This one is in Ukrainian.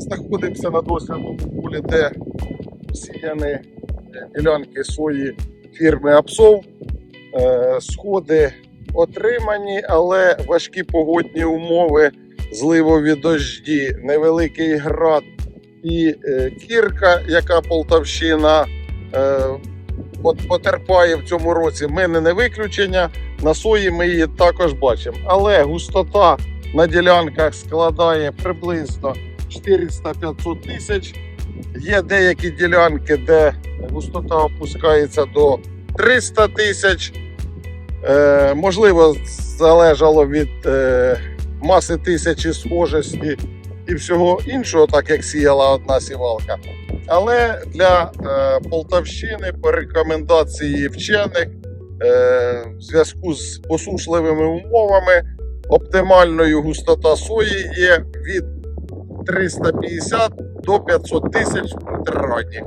Знаходимося на дослідному полі, де посіяні е, ділянки сої фірми Апсов. Е, Сходи отримані, але важкі погодні умови, зливові дожді, невеликий град і е, кірка, яка Полтавщина е, потерпає в цьому році. Ми не виключення. На сої ми її також бачимо. Але густота на ділянках складає приблизно 400-500 тисяч. Є деякі ділянки, де густота опускається до 300 тисяч. Е, можливо, залежало від е, маси тисячі схожості і всього іншого, так як сіяла одна сівалка. Але для е, Полтавщини по рекомендації вчених е, в зв'язку з посушливими умовами оптимальною густота сої є від 350 до 500 тисяч в метрраді.